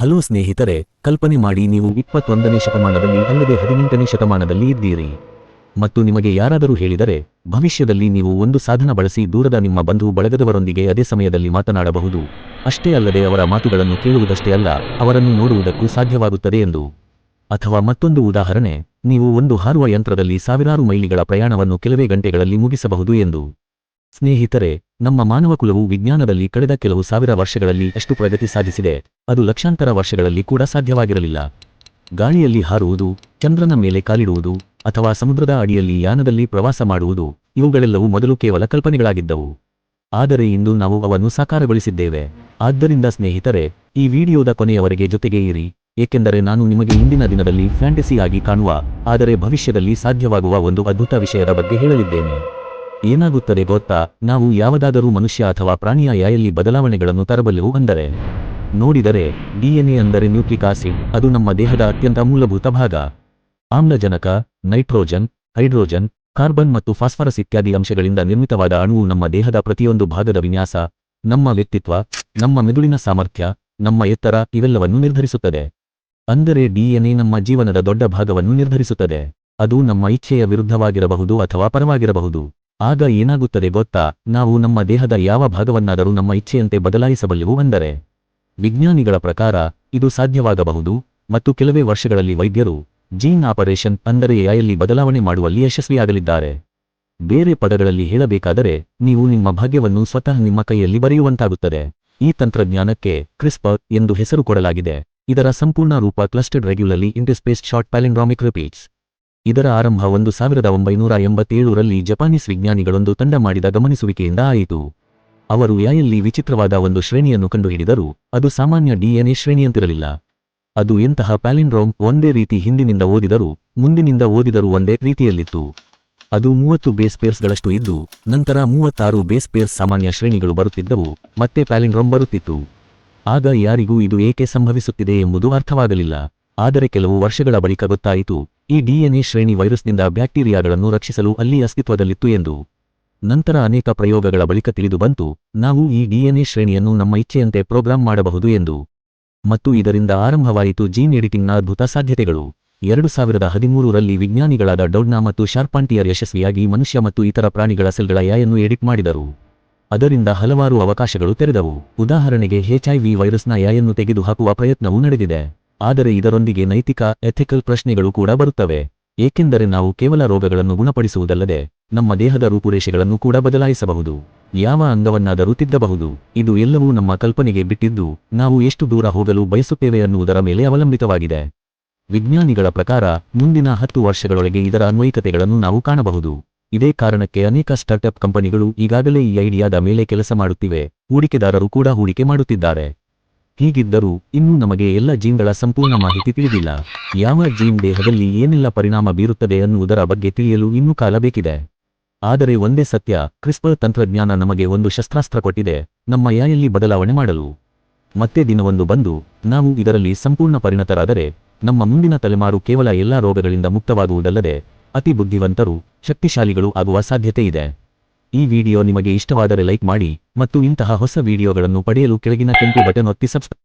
Hello ಸ್ನೇಹಿತರೆ, ಕಲ್ಪನೆ ಮಾಡಿ ನೀವು ಇಪ್ಪತ್ತೊಂದನೇ ಶತಮಾನದಲ್ಲಿ ಅಲ್ಲದೆ ಹದಿನೆಂಟನೇ ಶತಮಾನದಲ್ಲಿ ಇದ್ದೀರಿ. ಮತ್ತು ನಿಮಗೆ ಯಾರಾದರೂ ಹೇಳಿದರೆ, ಭವಿಷ್ಯದಲ್ಲಿ ನೀವು ಒಂದು ಸಾಧನ ಬಳಸಿ ದೂರದ ನಿಮ್ಮ ಬಂಧು ಬಳಗದವರೊಂದಿಗೆ ಅದೇ ಸಮಯದಲ್ಲಿ ಮಾತನಾಡಬಹುದು. ಅಷ್ಟೇ ಅಲ್ಲದೆ ಅವರ ಮಾತುಗಳನ್ನು ಕೇಳುವುದಷ್ಟೇ ಅಲ್ಲ, ಅವರನ್ನು ನೋಡುವುದಕ್ಕೂ ಸಾಧ್ಯವಾಗುತ್ತದೆ ಎಂದು. ಅಥವಾ ಮತ್ತೊಂದು ಉದಾಹರಣೆ, ನೀವು ಒಂದು ಹಾರುವ ಯಂತ್ರದಲ್ಲಿ ಸಾವಿರಾರು ಮೈಲಿಗಳ ಪ್ರಯಾಣವನ್ನು ಕೆಲವೇ ಗಂಟೆಗಳಲ್ಲಿ ಮುಗಿಸಬಹುದು ಎಂದು. ಸ್ನೇಹಿತರೆ ನಮ್ಮ ಮಾನವಕುಲವು ವಿಜ್ಞಾನದಲ್ಲಿ ಕಳೆದ ಕೆಲವು ಸಾವಿರ ವರ್ಷಗಳಲ್ಲಿ ಎಷ್ಟು ಪ್ರಗತಿ ಸಾಧಿಸಿದೆ. ಅದು ಲಕ್ಷಾಂತರ ವರ್ಷಗಳಲ್ಲಿ ಕೂಡ ಸಾಧ್ಯವಾಗಿರಲಿಲ್ಲ. ಗಾಳಿಯಲ್ಲಿ ಹಾರುವುದು, ಚಂದ್ರನ ಮೇಲೆ ಕಾಲಿಡುವುದು, ಅಥವಾ ಸಮುದ್ರದ ಅಡಿಯಲ್ಲಿ ಯಾನದಲ್ಲಿ ಪ್ರವಾಸ ಮಾಡುವುದು, ಇವುಗಳೆಲ್ಲವೂ ಮೊದಲು ಕೇವಲ ಕಲ್ಪನೆಗಳಾಗಿದ್ದವು. ಆದರೆ ಇಂದು ನಾವು ಅವನ್ನು ಸಾಕಾರಗೊಳಿಸಿದ್ದೇವೆ. ಆದ್ದರಿಂದ ಸ್ನೇಹಿತರೆ, ಈ ವಿಡಿಯೋದ ಕೊನೆಯವರೆಗೆ ಜೊತೆಗೆ ಇರಿ. ಏಕೆಂದರೆ ನಾನು ನಿಮಗೆ ಇಂದಿನ ದಿನದಲ್ಲಿ ಫ್ಯಾಂಟಸಿ ಆಗಿ ಕಾಣುವ, ಆದರೆ ಭವಿಷ್ಯದಲ್ಲಿ ಸಾಧ್ಯವಾಗುವ ಒಂದು ಅದ್ಭುತ ವಿಷಯದ ಬಗ್ಗೆ ಹೇಳಲಿದ್ದೇನೆ ಏನಾಗುತ್ತದೆ ಗೊತ್ತಾ? ನಾವು ಯಾವುದಾದರೂ ಮನುಷ್ಯ ಅಥವಾ ಪ್ರಾಣಿಯ ಯಾಯಲ್ಲಿ ಬದಲಾವಣೆಗಳನ್ನು ತರಬಲ್ಲೆವು ಅಂದರೆ, ನೋಡಿದರೆ ಡಿಎನ್ಎ ಅಂದರೆ ನ್ಯೂಕ್ಲಿಕ್ ಆಸಿಡ್, ಅದು ನಮ್ಮ ದೇಹದ ಅತ್ಯಂತ ಮೂಲಭೂತ ಭಾಗ. ಆಮ್ಲಜನಕ, ನೈಟ್ರೋಜನ್, ಹೈಡ್ರೋಜನ್, ಕಾರ್ಬನ್ ಮತ್ತು ಫಾಸ್ಫರಸ್ ಇತ್ಯಾದಿ ಅಂಶಗಳಿಂದ ನಿರ್ಮಿತವಾದ ಅಣುವು ನಮ್ಮ ದೇಹದ ಪ್ರತಿಯೊಂದು ಭಾಗದ ವಿನ್ಯಾಸ, ನಮ್ಮ ವ್ಯಕ್ತಿತ್ವ, ನಮ್ಮ ಮೆದುಳಿನ ಸಾಮರ್ಥ್ಯ, ನಮ್ಮ ಎತ್ತರ ಇವೆಲ್ಲವನ್ನು ನಿರ್ಧರಿಸುತ್ತದೆ. ಅಂದರೆ ಡಿಎನ್ಎ ನಮ್ಮ ಜೀವನದ ದೊಡ್ಡ ಭಾಗವನ್ನು ನಿರ್ಧರಿಸುತ್ತದೆ. ಅದು ನಮ್ಮ ಇಚ್ಛೆಯ ವಿರುದ್ಧವಾಗಿರಬಹುದು ಅಥವಾ ಪರವಾಗಿರಬಹುದು. ಆಗ ಏನಾಗುತ್ತದೆ ಗೊತ್ತಾ? ನಾವು ನಮ್ಮ ದೇಹದ ಯಾವ ಭಾಗವನ್ನಾದರೂ ನಮ್ಮ ಇಚ್ಛೆಯಂತೆ ಬದಲಾಯಿಸಬಲ್ಲೆವು ಅಂದರೆ, ವಿಜ್ಞಾನಿಗಳ ಪ್ರಕಾರ ಇದು ಸಾಧ್ಯವಾಗಬಹುದು ಮತ್ತು ಕೆಲವೇ ವರ್ಷಗಳಲ್ಲಿ ವೈದ್ಯರು ಜೀನ್ ಆಪರೇಷನ್ ಅಂದರೆ ಎಐಯಲ್ಲಿ ಬದಲಾವಣೆ ಮಾಡುವಲ್ಲಿ ಯಶಸ್ವಿಯಾಗಲಿದ್ದಾರೆ. ಬೇರೆ ಪದಗಳಲ್ಲಿ ಹೇಳಬೇಕಾದರೆ, ನೀವು ನಿಮ್ಮ ಭಾಗ್ಯವನ್ನು ಸ್ವತಃ ನಿಮ್ಮ ಕೈಯಲ್ಲಿ ಬರೆಯುವಂತಾಗುತ್ತದೆ. ಈ ತಂತ್ರಜ್ಞಾನಕ್ಕೆ ಕ್ರಿಸ್ಪರ್ ಎಂದು ಹೆಸರು ಕೊಡಲಾಗಿದೆ. ಇದರ ಸಂಪೂರ್ಣ ರೂಪ clustered regularly interspaced short palindromic repeats. ಇದರ ಆರಂಭ ಒಂದು ಸಾವಿರದ ಒಂಬೈನೂರ ಎಂಬತ್ತೇಳರಲ್ಲಿ ಜಪಾನೀಸ್ ವಿಜ್ಞಾನಿಗಳೊಂದು ತಂಡ ಮಾಡಿದ ಗಮನಿಸುವಿಕೆಯಿಂದ ಆಯಿತು. ಅವರು ಯಾಯಲ್ಲಿ ವಿಚಿತ್ರವಾದ ಒಂದು ಶ್ರೇಣಿಯನ್ನು ಕಂಡುಹಿಡಿದರು, ಅದು ಸಾಮಾನ್ಯ ಡಿಎನ್ಎ ಶ್ರೇಣಿಯಂತಿರಲಿಲ್ಲ. ಅದು ಎಂತಹ ಪ್ಯಾಲಿಂಡ್ರೋಮ್ ಒಂದೇ ರೀತಿ ಹಿಂದಿನಿಂದ ಓದಿದರೂ, ಮುಂದಿನಿಂದ ಓದಿದರೂ ಒಂದೇ ರೀತಿಯಲ್ಲಿತ್ತು. ಅದು ಮೂವತ್ತು ಬೇಸ್ ಪೇರ್ಸ್ಗಳಷ್ಟು ಇದ್ದು, ನಂತರ ಮೂವತ್ತಾರು ಬೇಸ್ ಪೇರ್ಸ್ ಸಾಮಾನ್ಯ ಶ್ರೇಣಿಗಳು ಬರುತ್ತಿದ್ದವು, ಮತ್ತೆ ಪ್ಯಾಲಿಂಡ್ರೋಮ್ ಬರುತ್ತಿತ್ತು. ಆಗ ಯಾರಿಗೂ ಇದು ಏಕೆ ಸಂಭವಿಸುತ್ತಿದೆ ಎಂಬುದು ಅರ್ಥವಾಗಲಿಲ್ಲ. ಆದರೆ ಕೆಲವು ವರ್ಷಗಳ ಬಳಿಕ ಗೊತ್ತಾಯಿತು ಈ ಡಿಎನ್ಎ ಶ್ರೇಣಿ ವೈರಸ್ನಿಂದ ಬ್ಯಾಕ್ಟೀರಿಯಾಗಳನ್ನು ರಕ್ಷಿಸಲು ಅಲ್ಲಿ ಅಸ್ತಿತ್ವದಲ್ಲಿತ್ತು ಎಂದು ನಂತರ ಅನೇಕ ಪ್ರಯೋಗಗಳ ಬಳಿಕ ತಿಳಿದು ಬಂತು. ನಾವು ಈ ಡಿಎನ್ಎ ಶ್ರೇಣಿಯನ್ನು ನಮ್ಮ ಇಚ್ಛೆಯಂತೆ ಪ್ರೋಗ್ರಾಂ ಮಾಡಬಹುದು ಎಂದು ಮತ್ತು ಇದರಿಂದ ಆರಂಭವಾಯಿತು ಜೀನ್ ಎಡಿಟಿಂಗ್ನ ಅದ್ಭುತ ಸಾಧ್ಯತೆಗಳು. ಎರಡು ಸಾವಿರದ ಹದಿಮೂರರಲ್ಲಿ ವಿಜ್ಞಾನಿಗಳಾದ ಡೌಡ್ನಾ ಮತ್ತು ಶಾರ್ಪಾಂಟಿಯರ್ ಯಶಸ್ವಿಯಾಗಿ ಮನುಷ್ಯ ಮತ್ತು ಇತರ ಪ್ರಾಣಿಗಳ ಸೆಲ್ಗಳ ಯಾಯನ್ನು ಎಡಿಟ್ ಮಾಡಿದರು. ಅದರಿಂದ ಹಲವಾರು ಅವಕಾಶಗಳು ತೆರೆದವು. ಉದಾಹರಣೆಗೆ ಹೆಚ್ಐವಿ ವೈರಸ್ನ ಯಾಯನ್ನು ತೆಗೆದುಹಾಕುವ ಪ್ರಯತ್ನವೂ ನಡೆದಿದೆ. ಆದರೆ ಇದರೊಂದಿಗೆ ನೈತಿಕ ಎಥಿಕಲ್ ಪ್ರಶ್ನೆಗಳು ಕೂಡ ಬರುತ್ತವೆ. ಏಕೆಂದರೆ ನಾವು ಕೇವಲ ರೋಗಗಳನ್ನು ಗುಣಪಡಿಸುವುದಲ್ಲದೆ, ನಮ್ಮ ದೇಹದ ರೂಪುರೇಷೆಗಳನ್ನು ಕೂಡ ಬದಲಾಯಿಸಬಹುದು. ಯಾವ ಅಂಗವನ್ನಾದರೂ ತಿದ್ದಬಹುದು. ಇದು ಎಲ್ಲವೂ ನಮ್ಮ ಕಲ್ಪನೆಗೆ ಬಿಟ್ಟಿದ್ದು, ನಾವು ಎಷ್ಟು ದೂರ ಹೋಗಲು ಬಯಸುತ್ತೇವೆ ಅನ್ನುವುದರ ಮೇಲೆ ಅವಲಂಬಿತವಾಗಿದೆ. ವಿಜ್ಞಾನಿಗಳ ಪ್ರಕಾರ, ಮುಂದಿನ ಹತ್ತು ವರ್ಷಗಳೊಳಗೆ ಇದರ ಅನ್ವಯಿಕತೆಗಳನ್ನು ನಾವು ಕಾಣಬಹುದು. ಇದೇ ಕಾರಣಕ್ಕೆ ಅನೇಕ ಸ್ಟಾರ್ಟ್ಅಪ್ ಕಂಪನಿಗಳು ಈಗಾಗಲೇ ಈ ಐಡಿಯಾದ ಮೇಲೆ ಕೆಲಸ ಮಾಡುತ್ತಿವೆ. ಹೂಡಿಕೆದಾರರು ಕೂಡ ಹೂಡಿಕೆ ಮಾಡುತ್ತಿದ್ದಾರೆ. ಹೀಗಿದ್ದರೂ ಇನ್ನೂ ನಮಗೆ ಎಲ್ಲ ಜೀನ್ಗಳ ಸಂಪೂರ್ಣ ಮಾಹಿತಿ ತಿಳಿದಿಲ್ಲ. ಯಾವ ಜೀನ್ ದೇಹದಲ್ಲಿ ಏನೆಲ್ಲ ಪರಿಣಾಮ ಬೀರುತ್ತದೆ ಅನ್ನುವುದರ ಬಗ್ಗೆ ತಿಳಿಯಲು ಇನ್ನೂ ಕಾಲ ಬೇಕಿದೆ. ಆದರೆ ಒಂದೇ ಸತ್ಯ ಕ್ರಿಸ್ಪರ್ ತಂತ್ರಜ್ಞಾನ ನಮಗೆ ಒಂದು ಶಸ್ತ್ರಾಸ್ತ್ರ ಕೊಟ್ಟಿದೆ, ನಮ್ಮ ಯಾಯಲ್ಲಿ ಬದಲಾವಣೆ ಮಾಡಲು. ಮತ್ತೆ ದಿನವೊಂದು ಬಂದು, ನಾವು ಇದರಲ್ಲಿ ಸಂಪೂರ್ಣ ಪರಿಣತರಾದರೆ, ನಮ್ಮ ಮುಂದಿನ ತಲೆಮಾರು ಕೇವಲ ಎಲ್ಲಾ ರೋಗಗಳಿಂದ ಮುಕ್ತವಾಗುವುದಲ್ಲದೆ, ಅತಿ ಬುದ್ಧಿವಂತರು, ಶಕ್ತಿಶಾಲಿಗಳು ಆಗುವ ಸಾಧ್ಯತೆ ಇದೆ. ಈ ವಿಡಿಯೋ ನಿಮಗೆ ಇಷ್ಟವಾದರೆ ಲೈಕ್ ಮಾಡಿ ಮತ್ತು ಇಂತಹ ಹೊಸ ವಿಡಿಯೋಗಳನ್ನು ಪಡೆಯಲು ಕೆಳಗಿನ ಕೆಂಪು ಬಟನ್ ಒತ್ತಿ ಸಬ್ಸ್ಕ್ರೈಬ್